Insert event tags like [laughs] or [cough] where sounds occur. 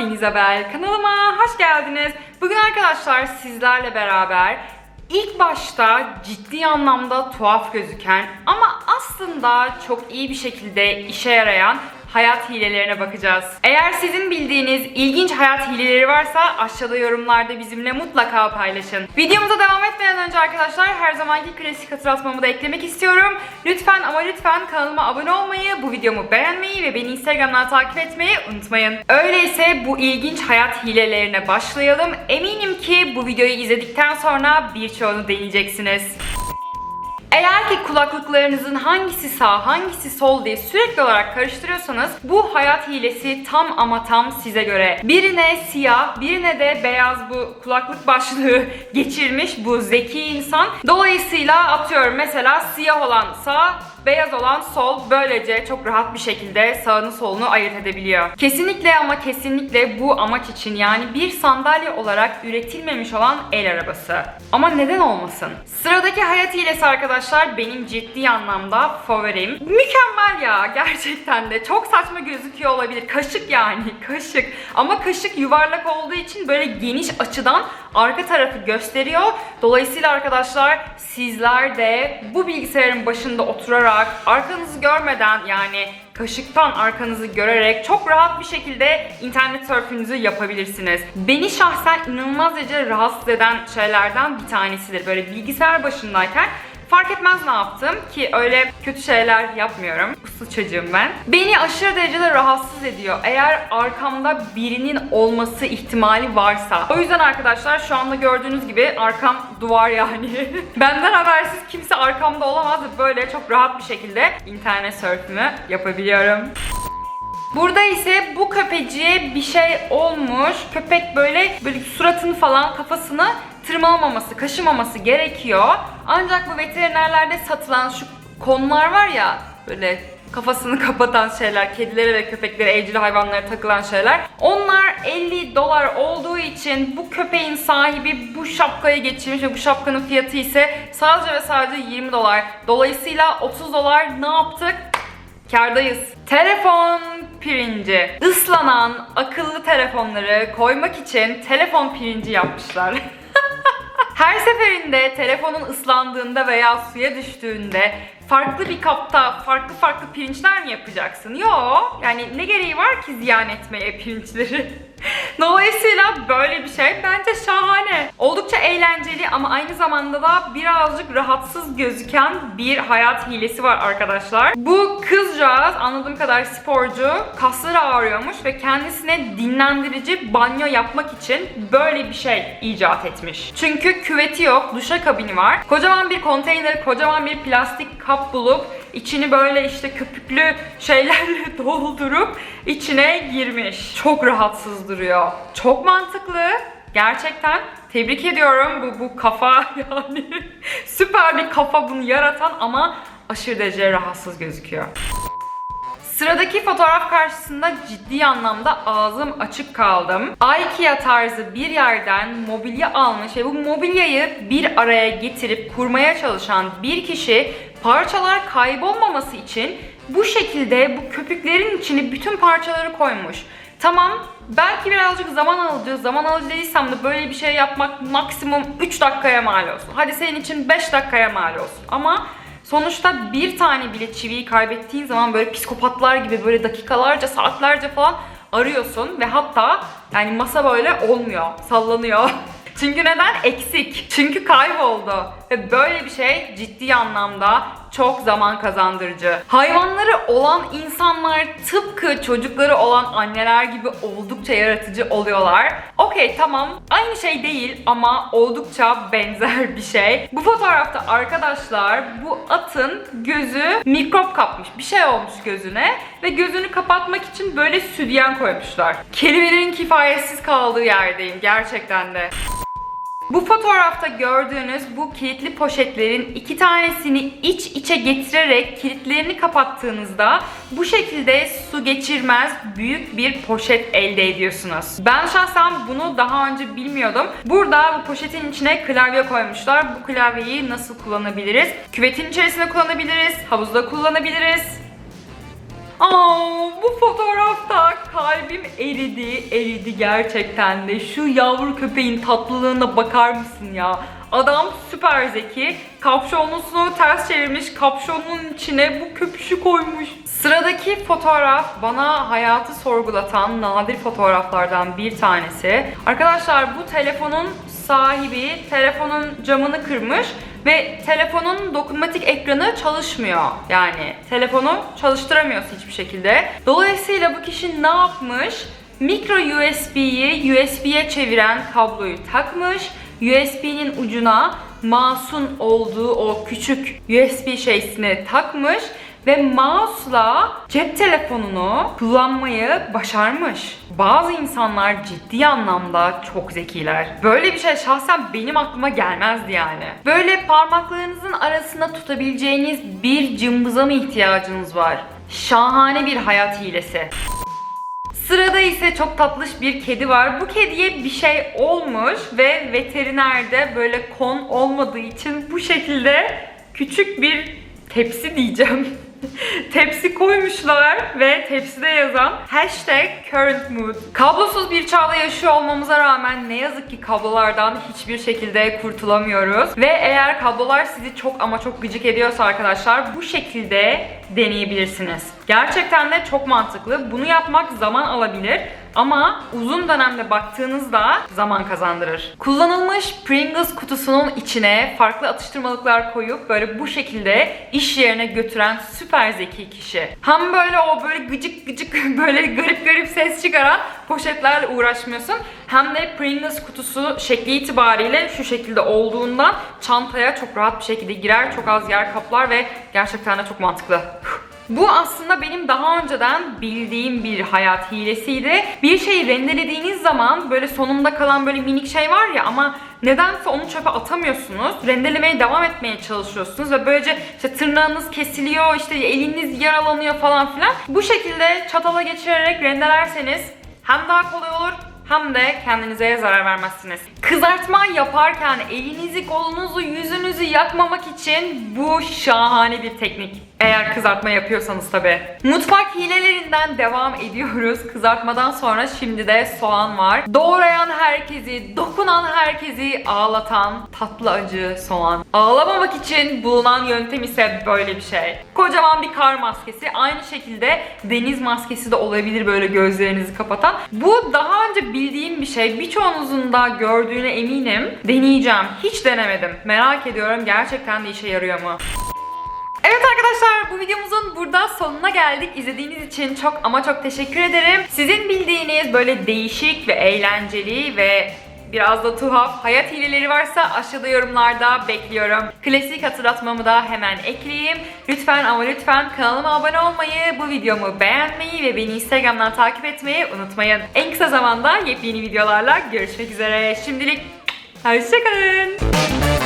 ben İzabel. Kanalıma hoş geldiniz. Bugün arkadaşlar sizlerle beraber ilk başta ciddi anlamda tuhaf gözüken ama aslında çok iyi bir şekilde işe yarayan hayat hilelerine bakacağız. Eğer sizin bildiğiniz ilginç hayat hileleri varsa aşağıda yorumlarda bizimle mutlaka paylaşın. Videomuza devam etmeden önce arkadaşlar her zamanki klasik hatırlatmamı da eklemek istiyorum. Lütfen ama lütfen kanalıma abone olmayı, bu videomu beğenmeyi ve beni Instagram'dan takip etmeyi unutmayın. Öyleyse bu ilginç hayat hilelerine başlayalım. Eminim ki bu videoyu izledikten sonra birçoğunu deneyeceksiniz. Eğer ki kulaklıklarınızın hangisi sağ, hangisi sol diye sürekli olarak karıştırıyorsanız bu hayat hilesi tam ama tam size göre. Birine siyah, birine de beyaz bu kulaklık başlığı geçirmiş bu zeki insan. Dolayısıyla atıyorum mesela siyah olan sağ, beyaz olan sol böylece çok rahat bir şekilde sağını solunu ayırt edebiliyor. Kesinlikle ama kesinlikle bu amaç için yani bir sandalye olarak üretilmemiş olan el arabası. Ama neden olmasın? Sıradaki hayat hilesi arkadaşlar benim ciddi anlamda favorim. Mükemmel ya gerçekten de. Çok saçma gözüküyor olabilir. Kaşık yani [laughs] kaşık. Ama kaşık yuvarlak olduğu için böyle geniş açıdan arka tarafı gösteriyor. Dolayısıyla arkadaşlar sizler de bu bilgisayarın başında oturarak arkanızı görmeden yani kaşıktan arkanızı görerek çok rahat bir şekilde internet surfünüzü yapabilirsiniz. Beni şahsen inanılmaz derece rahatsız eden şeylerden bir tanesidir. Böyle bilgisayar başındayken Fark etmez ne yaptım ki öyle kötü şeyler yapmıyorum. Uslu çocuğum ben. Beni aşırı derecede rahatsız ediyor. Eğer arkamda birinin olması ihtimali varsa. O yüzden arkadaşlar şu anda gördüğünüz gibi arkam duvar yani. [laughs] Benden habersiz kimse arkamda olamaz böyle çok rahat bir şekilde internet surfümü yapabiliyorum. Burada ise bu köpeciye bir şey olmuş. Köpek böyle böyle suratını falan kafasını tırmalamaması, kaşımaması gerekiyor. Ancak bu veterinerlerde satılan şu konlar var ya böyle kafasını [laughs] kapatan şeyler, kedilere ve köpeklere, evcil hayvanlara takılan şeyler. Onlar 50 dolar olduğu için bu köpeğin sahibi bu şapkayı geçirmiş ve bu şapkanın fiyatı ise sadece ve sadece 20 dolar. Dolayısıyla 30 dolar ne yaptık? Kardayız. Telefon pirinci. Islanan akıllı telefonları koymak için telefon pirinci yapmışlar. [laughs] Her seferinde telefonun ıslandığında veya suya düştüğünde farklı bir kapta farklı farklı pirinçler mi yapacaksın? Yo, yani ne gereği var ki ziyan etmeye pirinçleri? [laughs] Dolayısıyla böyle bir şey bence şahane. Oldukça eğlenceli ama aynı zamanda da birazcık rahatsız gözüken bir hayat hilesi var arkadaşlar. Bu kızcağız anladığım kadar sporcu, kasları ağrıyormuş ve kendisine dinlendirici banyo yapmak için böyle bir şey icat etmiş. Çünkü küveti yok, duşakabini var. Kocaman bir konteyner, kocaman bir plastik kap bulup içini böyle işte köpüklü şeylerle [laughs] doldurup içine girmiş. Çok rahatsız duruyor. Çok mantıklı. Gerçekten tebrik ediyorum bu bu kafa [laughs] yani süper bir kafa bunu yaratan ama aşırı derece rahatsız gözüküyor. Sıradaki fotoğraf karşısında ciddi anlamda ağzım açık kaldım. IKEA tarzı bir yerden mobilya almış ve bu mobilyayı bir araya getirip kurmaya çalışan bir kişi parçalar kaybolmaması için bu şekilde bu köpüklerin içine bütün parçaları koymuş. Tamam belki birazcık zaman alıcı, zaman alıcı değilsem de böyle bir şey yapmak maksimum 3 dakikaya mal olsun. Hadi senin için 5 dakikaya mal olsun. Ama Sonuçta bir tane bile çiviyi kaybettiğin zaman böyle psikopatlar gibi böyle dakikalarca, saatlerce falan arıyorsun ve hatta yani masa böyle olmuyor, sallanıyor. [laughs] Çünkü neden? Eksik. Çünkü kayboldu. Ve [laughs] böyle bir şey ciddi anlamda çok zaman kazandırıcı. Hayvanları olan insanlar tıpkı çocukları olan anneler gibi oldukça yaratıcı oluyorlar. Okey tamam aynı şey değil ama oldukça benzer bir şey. Bu fotoğrafta arkadaşlar bu atın gözü mikrop kapmış. Bir şey olmuş gözüne ve gözünü kapatmak için böyle südyen koymuşlar. Kelimelerin kifayetsiz kaldığı yerdeyim gerçekten de. Bu fotoğrafta gördüğünüz bu kilitli poşetlerin iki tanesini iç içe getirerek kilitlerini kapattığınızda bu şekilde su geçirmez büyük bir poşet elde ediyorsunuz. Ben şahsen bunu daha önce bilmiyordum. Burada bu poşetin içine klavye koymuşlar. Bu klavyeyi nasıl kullanabiliriz? Küvetin içerisinde kullanabiliriz, havuzda kullanabiliriz. Aa, bu fotoğrafta kalbim eridi, eridi gerçekten de. Şu yavru köpeğin tatlılığına bakar mısın ya? Adam süper zeki. Kapşonlusunu ters çevirmiş, kapşonun içine bu köpüşü koymuş. Sıradaki fotoğraf bana hayatı sorgulatan nadir fotoğraflardan bir tanesi. Arkadaşlar bu telefonun sahibi telefonun camını kırmış ve telefonun dokunmatik ekranı çalışmıyor. Yani telefonu çalıştıramıyorsun hiçbir şekilde. Dolayısıyla bu kişi ne yapmış? Micro USB'yi USB'ye çeviren kabloyu takmış. USB'nin ucuna mouse'un olduğu o küçük USB şeysini takmış ve mouse'la cep telefonunu kullanmayı başarmış. Bazı insanlar ciddi anlamda çok zekiler. Böyle bir şey şahsen benim aklıma gelmezdi yani. Böyle parmaklarınızın arasında tutabileceğiniz bir cımbıza mı ihtiyacınız var? Şahane bir hayat hilesi. Sırada ise çok tatlış bir kedi var. Bu kediye bir şey olmuş ve veterinerde böyle kon olmadığı için bu şekilde küçük bir tepsi diyeceğim. [laughs] [laughs] tepsi koymuşlar ve tepside yazan hashtag current mood. Kablosuz bir çağda yaşıyor olmamıza rağmen ne yazık ki kablolardan hiçbir şekilde kurtulamıyoruz. Ve eğer kablolar sizi çok ama çok gıcık ediyorsa arkadaşlar bu şekilde deneyebilirsiniz. Gerçekten de çok mantıklı. Bunu yapmak zaman alabilir ama uzun dönemde baktığınızda zaman kazandırır. Kullanılmış Pringles kutusunun içine farklı atıştırmalıklar koyup böyle bu şekilde iş yerine götüren süper zeki kişi. Hem böyle o böyle gıcık gıcık [laughs] böyle garip garip ses çıkaran poşetlerle uğraşmıyorsun. Hem de Pringles kutusu şekli itibariyle şu şekilde olduğundan çantaya çok rahat bir şekilde girer, çok az yer kaplar ve gerçekten de çok mantıklı. Bu aslında benim daha önceden bildiğim bir hayat hilesiydi. Bir şeyi rendelediğiniz zaman böyle sonunda kalan böyle minik şey var ya ama nedense onu çöpe atamıyorsunuz. Rendelemeye devam etmeye çalışıyorsunuz ve böylece işte tırnağınız kesiliyor, işte eliniz yaralanıyor falan filan. Bu şekilde çatala geçirerek rendelerseniz hem daha kolay olur hem de kendinize zarar vermezsiniz. Kızartma yaparken elinizi, kolunuzu, yüzünüzü yakmamak için bu şahane bir teknik. Eğer kızartma yapıyorsanız tabi. Mutfak hilelerinden devam ediyoruz. Kızartmadan sonra şimdi de soğan var. Doğrayan herkesi, dokunan herkesi ağlatan tatlı acı soğan. Ağlamamak için bulunan yöntem ise böyle bir şey. Kocaman bir kar maskesi. Aynı şekilde deniz maskesi de olabilir böyle gözlerinizi kapatan. Bu daha önce bildiğim bir şey. Birçoğunuzun da gördüğüne eminim. Deneyeceğim. Hiç denemedim. Merak ediyorum gerçekten de işe yarıyor mu? Evet arkadaşlar bu videomuzun burada sonuna geldik. İzlediğiniz için çok ama çok teşekkür ederim. Sizin bildiğiniz böyle değişik ve eğlenceli ve biraz da tuhaf hayat hileleri varsa aşağıda yorumlarda bekliyorum. Klasik hatırlatmamı da hemen ekleyeyim. Lütfen ama lütfen kanalıma abone olmayı, bu videomu beğenmeyi ve beni Instagram'dan takip etmeyi unutmayın. En kısa zamanda yepyeni videolarla görüşmek üzere. Şimdilik hoşçakalın.